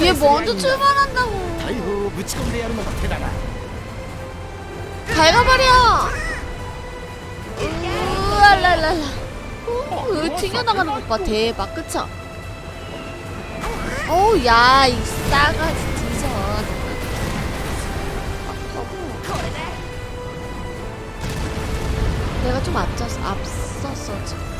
얘 뭐 먼저 출발한다고. 밝아버려. 우랄랄랄라. 으, 튕겨나가는 것 봐. 대박. 그쵸? 어우, 야, 이 싸가지 뒤져. 내가 좀 앞섰어, 앞섰어, 지금.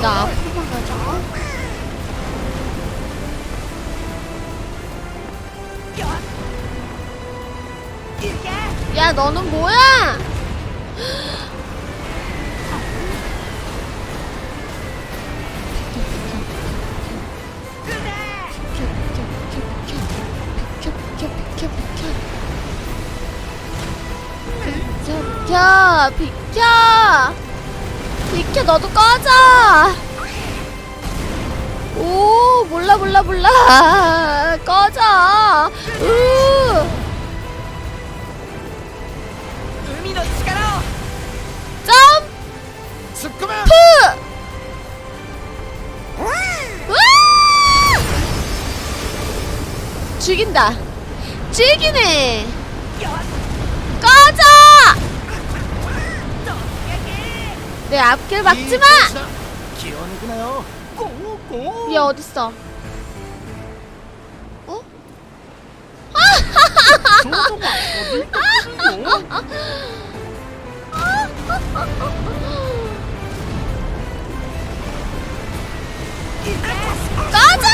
헐나 앞으로만 가지고 야 너는 뭐야? 비켜 비켜 비켜! 비켜 너도 꺼져! 오 몰라 몰라 몰라 꺼져! 우! 점프! 죽인다 죽이네 꺼져! 내 앞길 막지 마! 기어내구나요. 얘 고고. 어딨어? 어? 어? 꺼져!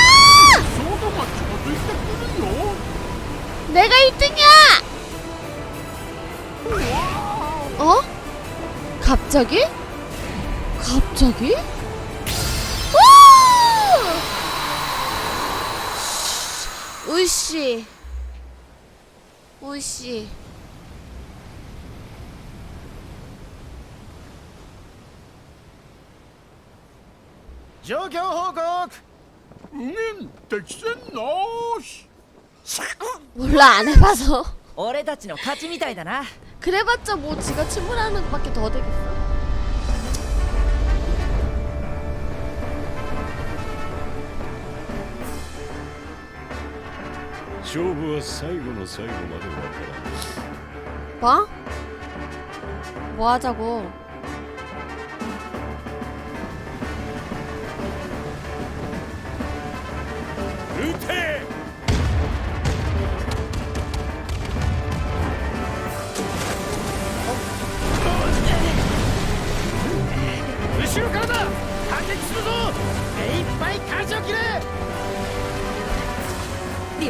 내가 1등이야! 어? 갑자기? 갑자기? 우! 우씨 우씨 状況報告うん敵戦なし 몰라 안 해봐서 俺たちの勝ちみたいだな 그래봤자 뭐 지가 침몰하는 것밖에 더 되겠어 勝負は最後の最後までわからん 뭐? 뭐 하자고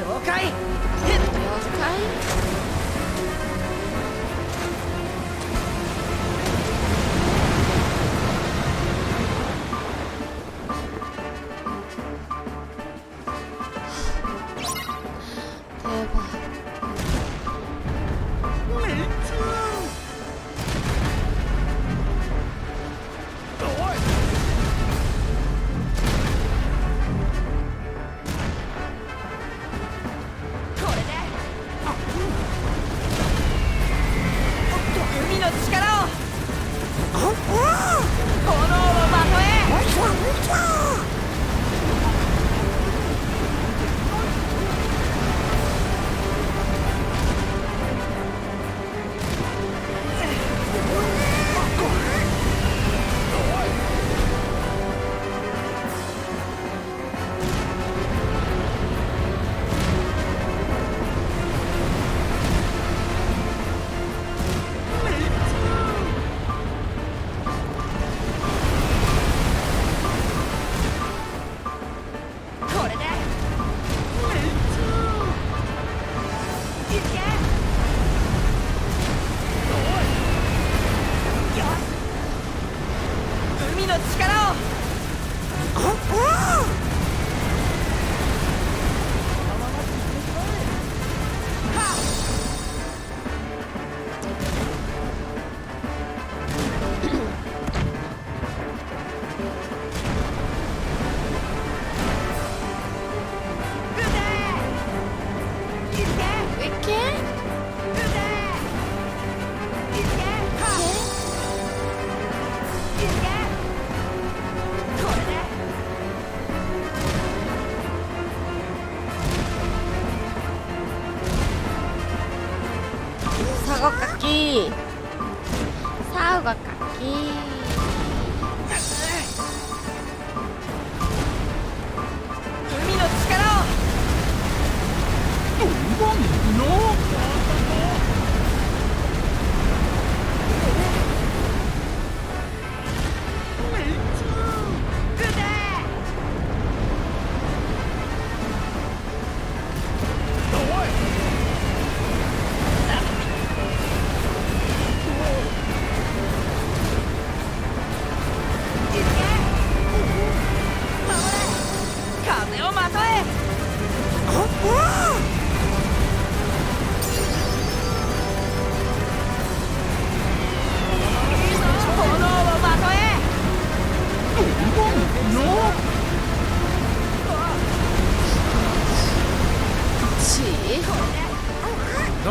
了解 여기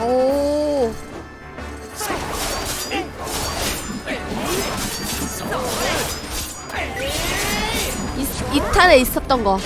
おお 산에 있었던 거.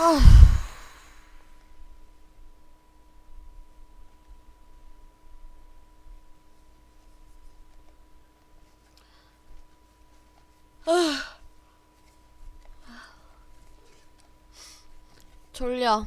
아. 아. 졸려.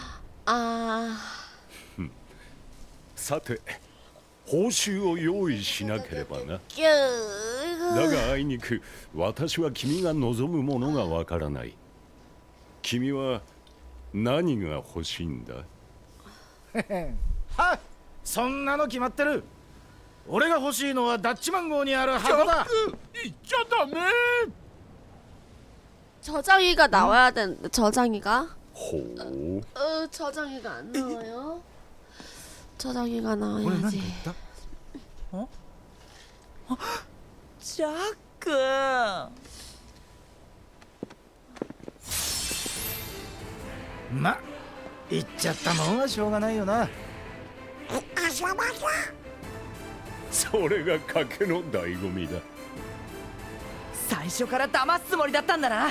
아 さて報酬を用意しなければな 뀨 だがあいにく私は君が望むものがわからない君は何が欲しいんだはっそんなの決まってる俺が欲しいのはダッチマン号にある箱だ 저장이가 나와야 되는데 저장이가 ほう 어 저장이가 안 나와요 저장이가 俺何か 나와야지 言ったジャックま言っちゃったもんはしょうがないよなそれが賭けの醍醐味だ最初から騙すつもりだったんだな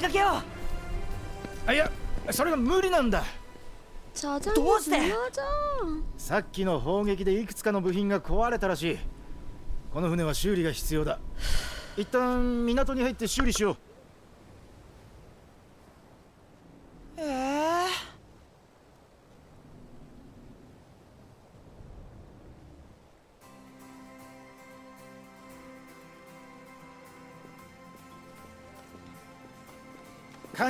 いかけよう。あいやそれが無理なんだ。どうして？さっきの砲撃でいくつかの部品が壊れたらしい。この船は修理が必要だ。一旦港に入って修理しよう。 カ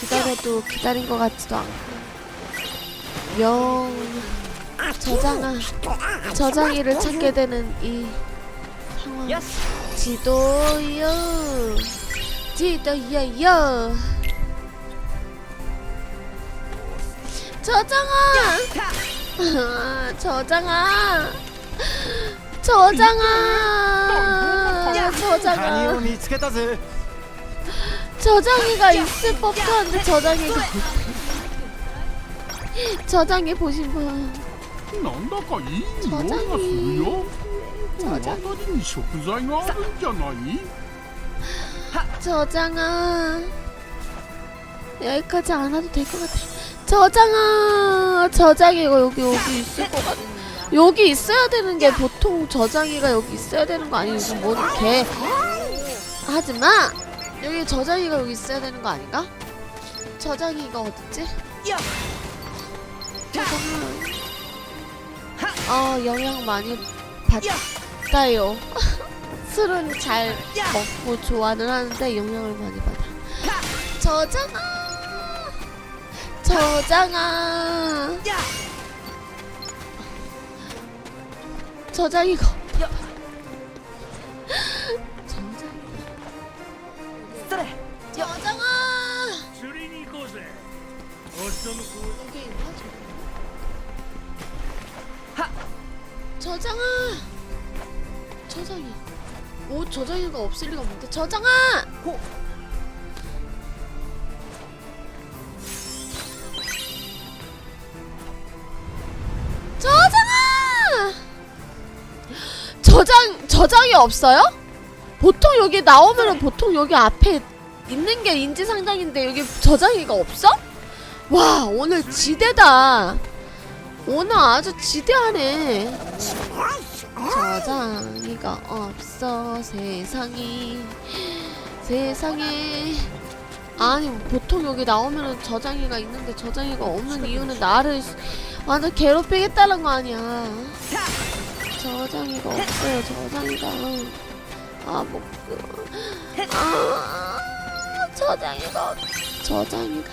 기다려도 기다린 것 같지도 않고 영 저장아 저장이를 찾게 되는 이 상황 よし 지도요 지도요요 저장아 저장아 저장아 カニを 저장아 見つけたぜ 저장이가 있을 법도 한데 저장이가 저장이 보신 분 なんだかいい匂いがするよこの辺りに食材があるんじゃない 저장아 여기까지 안 와도 될 것 같아 저장아 저장이가 여기 여기 있을 것 같아 여기 있어야 되는 게 보통 저장이가 여기 있어야 되는 거 아니고 무슨 뭐 이렇게 하지마 여기 저장이가 여기 있어야 되는 거 아닌가? 저장이가 어딨지? よ 저장아 어 영향 많이 받아요. 술은 잘 먹고 좋아는 하는데 영향을 많이 받아. 저장아! 저장아! 야! 저장이가 저장아! 저장이. 오, 저장이가 없을 리가 없는데. 저장아! 호! 저장아! 저장, 저장이 없어요? 보통 여기 나오면은 네. 보통 여기 앞에 있는 게 인지상장인데 여기 저장이가 없어? 와, 오늘 지대다. 오늘 아주 지대하네. 저장이가 없어 세상이 세상에. 아니 보통 여기 나오면은 저장이가 있는데 저장이가 없는 이유는 나를 완전 괴롭히겠다는 거 아니야. 저장이가 없어요 저장이가. 아뭐 그, 아, 저장이가 없 저장이가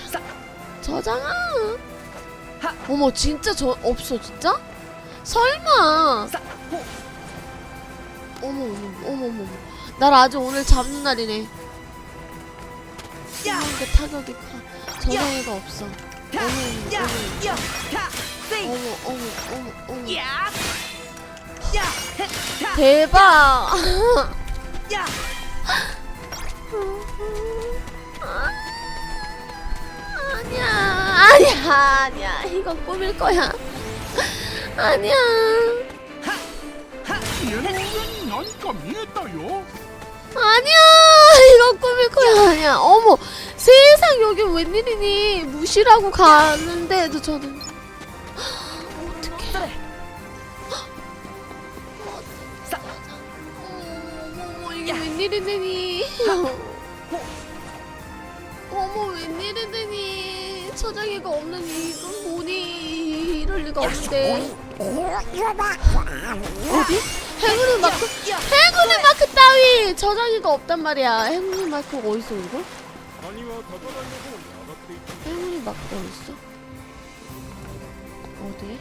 저장아 어머 진짜 저 없어 진짜? 설마. 어머 어머 어머 어머 날 아주 오늘 잡는 날이네. 이게 타격이 커 저장이가 없어. 어머 어머 어머 어머. 어머 어머 대박 아니야 아니야 아니야. 이거 꾸밀 거야. 아니야. 아니야 이거 꾸밀 거야. 아니야. 어머 세상 여기 웬일이니? 무시라고 가는데도 저는. 웬일이니? 어머 웬일이니? 저장이가 없는 이유 뭐니? 이럴 리가 없는데. 어디? 행운의 마크? 행운의 마크 따위! 저장이가 없단 말이야. 행운의 마크가 어딨어, 이거? 행운의 마크가 어딨어? 어디?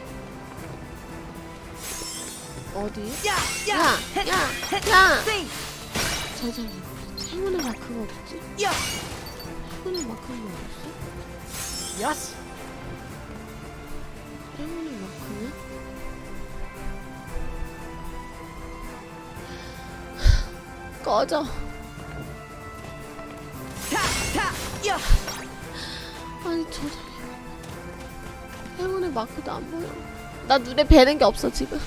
어디? 야! 야! 야! 야! 저장이. 행운의 마크가 어딨지? 행운의 마크가 어딨어? よし 행운의 마크는? 꺼져 たたよ 아니 저장이 행운의 마크도 안 보여 나 눈에 뵈는 게 없어 지금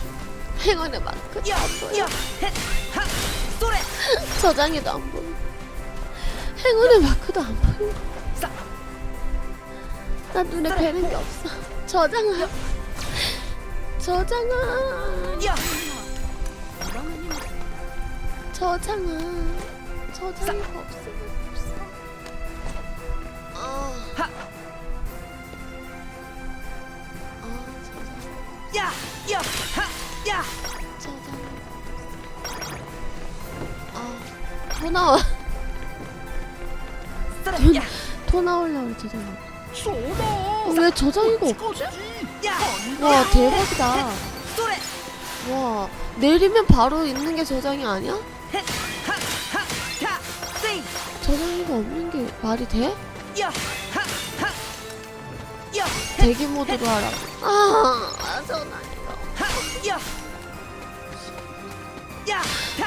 행운의 마크 よ 안 보여 よへっはっそれ 저장이도 안 보여 행운의 마크도 안 보여 사- 나 눈에 뵈는 게 없어. 저장아. 저장아. 저장아. 저장이 없어. 아. 나와. 더 나오려고 저장아. 왜 저장이가 없지? 와 대박이다. 와 내리면 바로 있는 게 저장이 아니야? 저장이가 없는 게 말이 돼? 대기 모드로 하라. 아 전화기가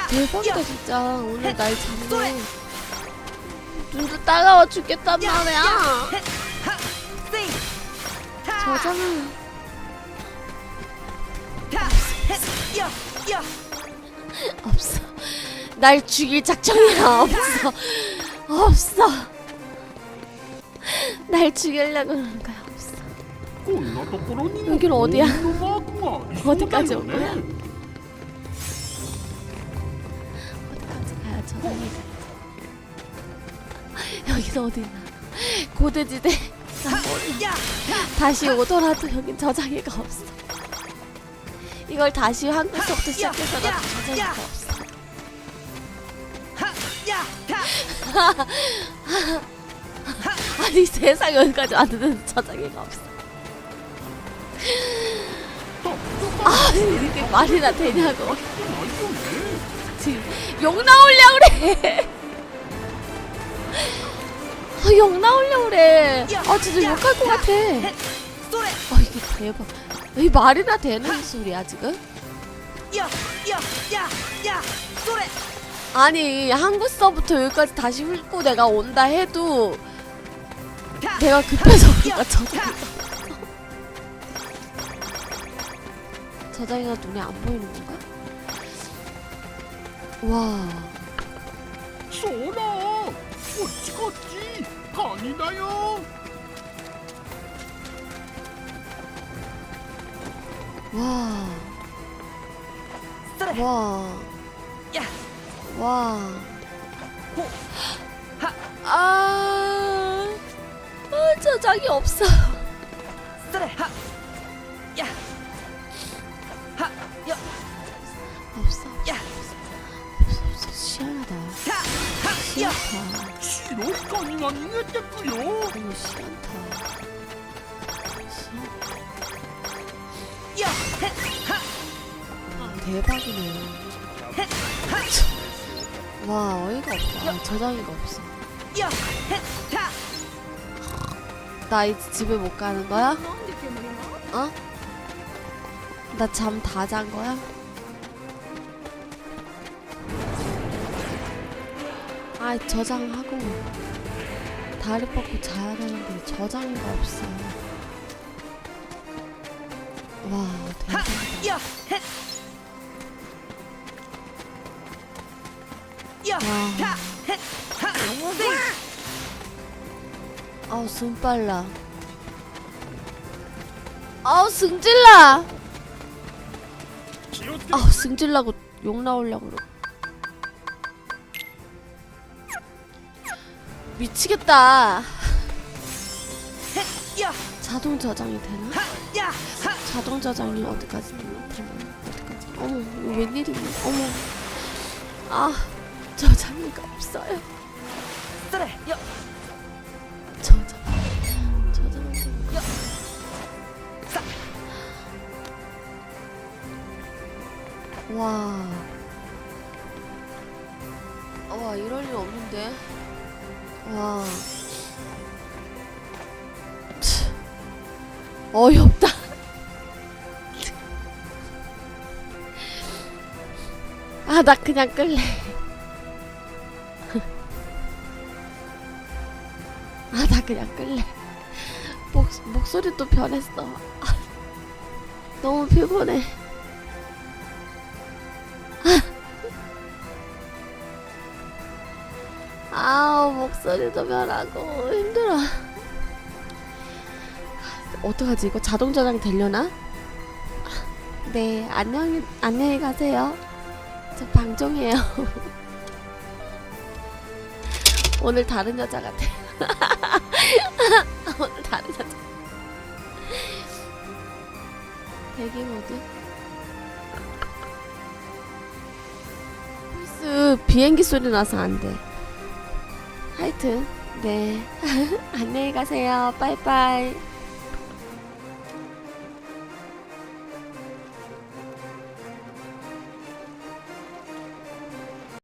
대박이다 진짜. 오늘 날 잡네. 눈도 따가워 죽겠단 말이야? やへっはっせいた 저장은 たへっよよ 없어. 날 죽일 작정이야 없어. 없어. 날 죽이려고 그러는 거야 없어. こんなところにも 여기는 어디야? 幸運のマークがいそうだ 어디까지 よ 온 ね 거야? 어디까지 가야 저장이가 여기서 어디나 고대지대 や 다시 오더라도 여긴 저장이가 없어 이걸 다시 한국서부터 시작해서도 저장이가 없어. 아니 세상 여기까지 왔는데 저장이가 없어. 아니 이게 말이나 되냐고. 지금 욕 나올려 그래. 아, 영 나오려고 그래. 아, 진짜 욕할 것 같아. 아, 이게 대박. 이 말이나 되는 소리야, 지금? 아니, 한국 서부터 여기까지 다시 훑고 내가 온다 해도 내가 급해서 그런가 저장이가 눈에 안 보이는 건가? 와. 소라! 어찌 갔지? 아니다요. 와. 와. 야. 와. 호. 하. 아. 아, 저작이 없어. 쓰레. 하. 야. 하. 여. 없어. 야. 시원하다. 하. 하. 여. 시원하다. 키로 건넌이 됐구요. 아유 싫다. 야, 대박이네. 와 어이가 없어. 아, 저장이가 없어. 나 이제 집에 못 가는 거야? 어? 어? 나잠 다 잔 거야? 아 저장하고 다리 뻗고 자야 되는데 저장이가 없어 와 대박이다. 아우 숨 빨라. 아우 승질나! 아우 승질나고 욕 나오려고 그러고. 미치겠다. 자동 저장이 되나? 자동 저장이 어디까지 되나? 어디까지? 어머, 웬일이니? 어머. 아, 저장이가 없어요. 저장. 저장. 와. 와, 이럴 일 없는데. 어이없다. 아, 나 그냥 끌래. 아, 나 그냥 끌래. 목, 목소리 또 변했어. 아, 너무 피곤해. 아우, 목소리도 변하고 힘들어. 어떡하지? 이거 자동 저장 되려나? 네, 안녕, 안녕히 가세요. 저 방종이에요. 오늘 다른 여자 같아. 오늘 다른 여자. 대기 모드. 플스 비행기 소리 나서 안 돼. 하여튼 네 안녕히 가세요. 빠이빠이.